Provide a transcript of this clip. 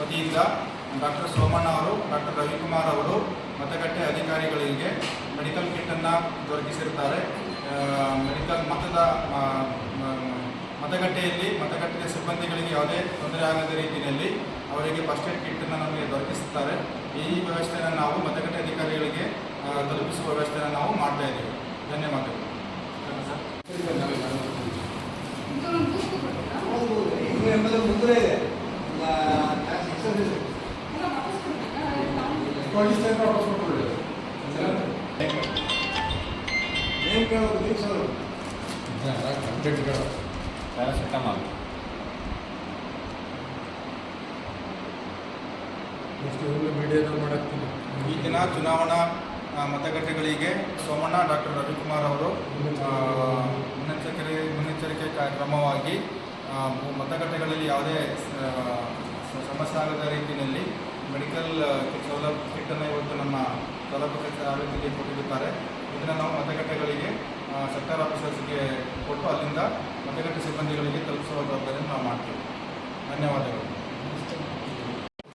ವತಿಯಿಂದ ಡಾಕ್ಟರ್ ಸೋಮಣ್ಣ ಅವರು ಡಾಕ್ಟರ್ ರವಿಕುಮಾರ್ ಅವರು ಮತಗಟ್ಟೆ ಅಧಿಕಾರಿಗಳಿಗೆ ಮೆಡಿಕಲ್ ಕಿಟ್ಟನ್ನು ದೊರಕಿಸಿರ್ತಾರೆ ಮೆಡಿಕಲ್ ಮತದ ಮ- ಮತಗಟ್ಟೆಯಲ್ಲಿ ಮತಗಟ್ಟೆಯ ಸಿಬ್ಬಂದಿಗಳಿಗೆ ಯಾವುದೇ ತೊಂದರೆ ಆಗದ ರೀತಿಯಲ್ಲಿ ಅವರಿಗೆ ಫಸ್ಟ್ ಏಡ್ ಕಿಟ್ಟನ್ನು ನಮಗೆ ದೊರಕಿಸುತ್ತಾರೆ. ಈ ವ್ಯವಸ್ಥೆಯನ್ನು ನಾವು ಮತಗಟ್ಟೆ ಅಧಿಕಾರಿಗಳಿಗೆ ತಲುಪಿಸುವ ವ್ಯವಸ್ಥೆಯನ್ನು ನಾವು ಮಾಡ್ತಾ ಇದ್ದೀವಿ. ಧನ್ಯವಾದಗಳು. ಇದು. ಎಂಬುದು ಮುಂದೆ ಇದೆ ನೇಮ್ ಕೇಳೋದು ನೀವು ಸರ್ ಪ್ಯಾರಾಸಿಟಮಾಲ್ ಈ ದಿನ ಚುನಾವಣಾ ಮತಗಟ್ಟೆಗಳಿಗೆ ಸೋಮಣ್ಣ ಡಾಕ್ಟರ್ ರವಿಕುಮಾರ್ ಅವರು ಮುನ್ನೆಚ್ಚರಿಕೆ ಮುನ್ನೆಚ್ಚರಿಕೆ ಕ್ರಮವಾಗಿ ಮತಗಟ್ಟೆಗಳಲ್ಲಿ ಯಾವುದೇ ಸಮಸ್ಯೆ ಆಗದ ರೀತಿಯಲ್ಲಿ ಮೆಡಿಕಲ್ ಕಿಟ್ಟನ್ನು ಇವತ್ತು ನಮ್ಮ ಸೌಲಭ್ಯ ಆರೋಗ್ಯಕ್ಕೆ ಕೊಟ್ಟಿರುತ್ತಾರೆ. ಇದನ್ನು ನಾವು ಮತಗಟ್ಟೆಗಳಿಗೆ ಸರ್ಕಾರ ಆಫೀಸರ್ಸ್ಗೆ ಕೊಟ್ಟು ಅಲ್ಲಿಂದ ಮತಗಟ್ಟೆ ಸಿಬ್ಬಂದಿಗಳಿಗೆ ತಲುಪಿಸುವ ಜವಾಬ್ದಾರಿಯನ್ನು ನಾವು ಮಾಡ್ತೀವಿ. ಧನ್ಯವಾದಗಳು.